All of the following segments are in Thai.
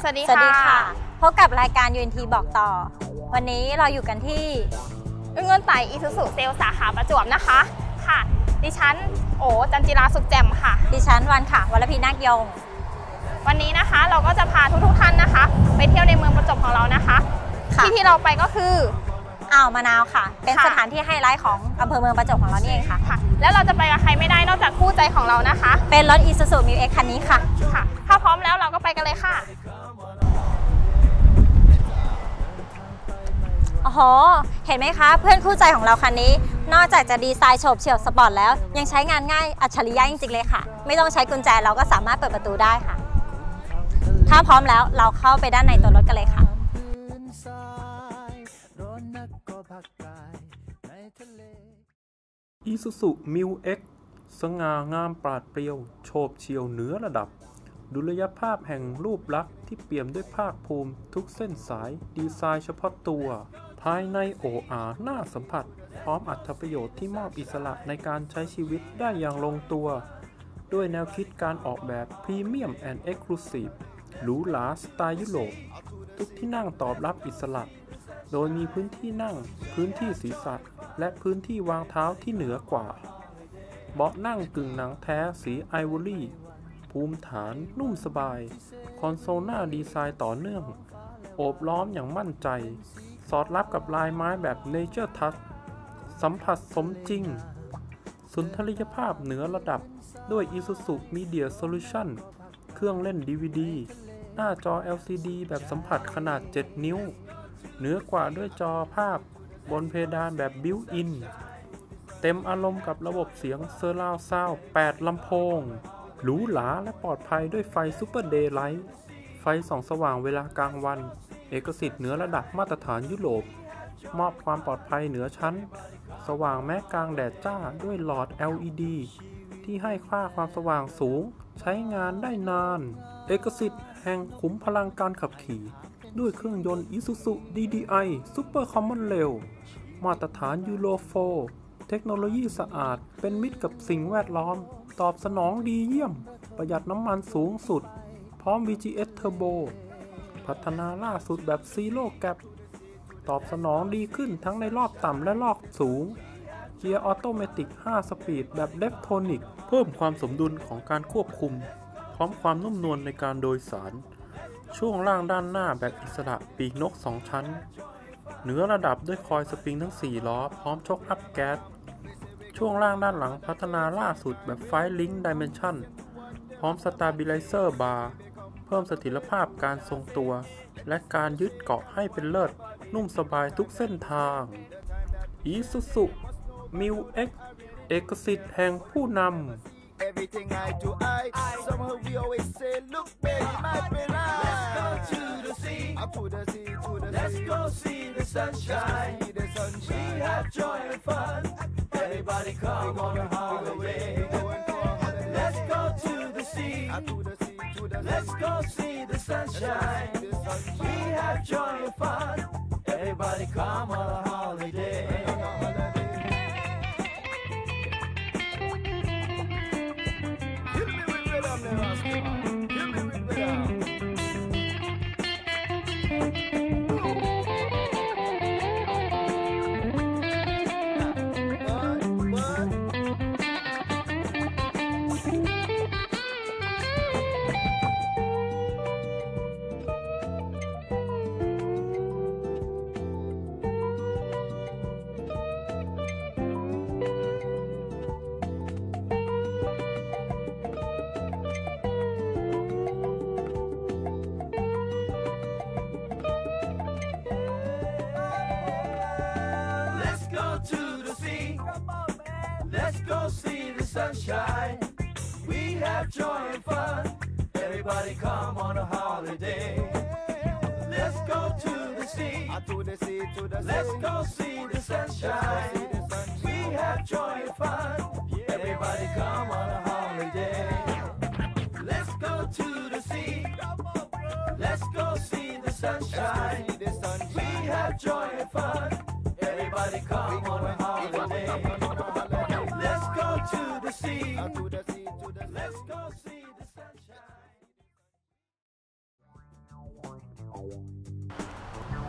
สวัสดีสวัสดีค่ะค่ะ พบกับรายการ UNT บอกต่อ วันนี้เราอยู่กันที่เงินไต่อีซูซูเซลสาขาประจวบนะคะ ค่ะ ดิฉันโอจันจิราสุขแจ่มค่ะ ดิฉันวันค่ะวรพีนาคยง วันนี้นะคะเราก็จะพาทุกๆท่านนะคะ ไปเที่ยวในเมืองประจวบของเรานะคะค่ะที่ที่เราไปก็คืออ่าวมะนาวค่ะ เป็นค่ะสถานที่ไฮไลท์ของอำเภอเมืองประจวบของเรานี่เองค่ะค่ะ แล้วเราจะไปกับใครไม่ได้นอกจากคู่ใจของเรานะคะ เป็นรถ Isuzu Mu X คันนี้ค่ะค่ะ ถ้าพร้อมแล้ว ห เห็นไหมคะ เพื่อนคู่ใจของเราคันนี้ นอกจากจะดีไซน์โฉบเฉี่ยวสปอร์ตแล้ว ยังใช้งานง่ายอัจฉริยะจริงๆเลยค่ะ ไม่ต้องใช้กุญแจเราก็สามารถเปิดประตูได้ค่ะ ถ้าพร้อมแล้วเราเข้าไปด้านในตัวรถกันเลยค่ะอีซูซูมิวเอ็กสง่างามปราดเปรียว โฉบเฉียวเหนือระดับ ดุลยภาพแห่งรูปลักษณ์ที่เปี่ยมด้วยภาคภูมิทุกเส้นสายดีไซน์เฉพาะตัว ภายในโออาน่าสัมผัส พร้อมอัตประโยชน์ที่มอบอิสระในการใช้ชีวิตได้อย่างลงตัว ด้วยแนวคิดการออกแบบพรีเมียมแอนด์เอ็กซ์คลูซีฟหรูหราสไตล์ยุโรปทุกที่นั่งตอบรับอิสระ โดยมีพื้นที่นั่ง พื้นที่ศีรษะ และพื้นที่วางเท้าที่เหนือกว่า เบาะนั่งกึ่งหนังแท้สีไอวอรี่ ภูมิฐานนุ่มสบาย คอนโซลหน้าดีไซน์ต่อเนื่อง โอบล้อมอย่างมั่นใจ สอดรับกับลายไม้แบบเนเจอร์ทัชสัมผัสสมจริง สุนทรียภาพเหนือระดับด้วย Isuzu Media Solution เครื่องเล่น DVD หน้าจอ LCD แบบสัมผัสขนาด 7 นิ้ว เหนือกว่าด้วยจอภาพบนเพดานแบบบิวอินเต็มอารมณ์กับระบบเสียงเซอร์ราวซาว8ลำโพง หรูหราและปลอดภัยด้วยไฟซูเปอร์เดย์ไลท์ ไฟส่องสว่างเวลากลางวัน เอกสิทธิ์เหนือระดับมาตรฐานยุโรป มอบความปลอดภัยเหนือชั้น สว่างแม้กลางแดดจ้าด้วยหลอด LED ที่ให้ค่าความสว่างสูง ใช้งานได้นาน เอกสิทธิ์แห่งขุมพลังการขับขี่ ด้วยเครื่องยนต์ Isuzu DDI Super Common Rail มาตรฐานยูโร4เทคโนโลยีสะอาด เป็นมิตรกับสิ่งแวดล้อม ตอบสนองดีเยี่ยม ประหยัดน้ำมันสูงสุด พร้อม VGS Turbo พัฒนาล่าสุดแบบ Zero Gap ตอบสนองดีขึ้นทั้งในรอบต่ำและรอบสูง เกียร์ออโตเมติก 5 สปีดแบบเลฟโทนิก เพิ่มความสมดุลของการควบคุม พร้อมความนุ่มนวลในการโดยสาร ช่วงล่างด้านหน้าแบบอิสระปีกนก 2 ชั้น เหนือระดับด้วยคอยสปริงทั้ง 4 ล้อ พร้อมชกอัพแก๊ส ช่วงล่างด้านหลังพัฒนาล่าสุดแบบไฟลิง k ์ดิเมนชั่น พร้อมสตาบิไลเซอร์บาร์ เพิ่มเสถียรภาพการทรงตัว และการยึดเกาะให้เป็นเลิศ นุ่มสบายทุกเส้นทาง Isuzu Mu X เอกสิทธิ์แห่งผู้นำ Everything I do, I somehow we always say, look, baby, my baby. Let's go to the sea, up to the sea, to the Let's sea. go see the sunshine, see the sunshine. We have joy and fun. Everybody come on go see the sunshine. We have joy and fun. Everybody come on go see the sunshine. We have joy and fun. Everybody come on a holiday. Let's go to the sea. Ah, to the sea, to the Let's go see the sunshine. We have joy and fun. Everybody come on a holiday. Let's go to the sea. Let's go see the sunshine. We have joy and fun. Everybody come on a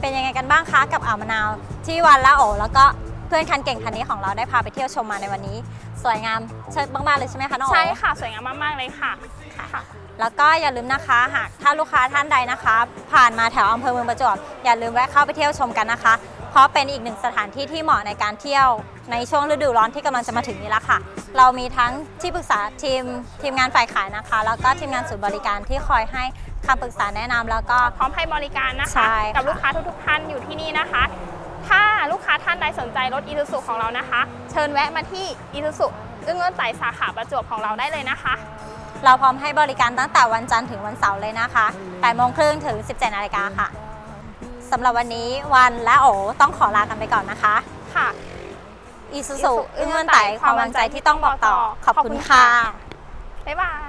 เป็นยังไงกันบ้างคะกับอ่าวมะนาวที่วันละโอแล้วก็เพื่อนคันเก่งคันนี้ของเราได้พาไปเที่ยวชมมาในวันนี้ สวยงามเชิดมากๆเลยใช่ไหมคะน้องโอใช่ค่ะ สวยงามมากๆเลยค่ะค่ะ แล้วก็อย่าลืมนะคะหากถ้าลูกค้าท่านใดนะคะ ผ่านมาแถวอำเภอเมืองประจวบอย่าลืมแวะเข้าไปเที่ยวชมกันนะคะ เพราะเป็นอีกหนึ่งสถานที่ที่เหมาะในการเที่ยวในช่วงฤดูร้อนที่กำลังจะมาถึงนี้แล้วค่ะ เรามีทั้งที่ปรึกษาทีมทีมงานฝ่ายขายนะคะ แล้วก็ทีมงานศูนย์บริการที่คอยให้คำปรึกษาแนะนำแล้วก็พร้อมให้บริการนะใช่คะค่ะกับลูกค้าทุกๆท่านอยู่ที่นี่นะคะ ถ้าลูกค้าท่านใดสนใจรถอีซูซุของเรานะคะ เชิญแวะมาที่อีซูซุอึ้งเงินไต่สาขาประจวบของเราได้เลยนะคะ เราพร้อมให้บริการตั้งแต่วันจันทร์ถึงวันเสาร์เลยนะคะ8โมงครึ่งถึง 17นาฬิกาค่ะ สำหรับวันนี้วันและโอต้องขอลากันไปก่อนนะคะ ค่ะอีซูซูอึ้งเงินไต่ความมั่นใจที่ต้องบอกต่อ ขอบคุณค่ะ บ๊ายบาย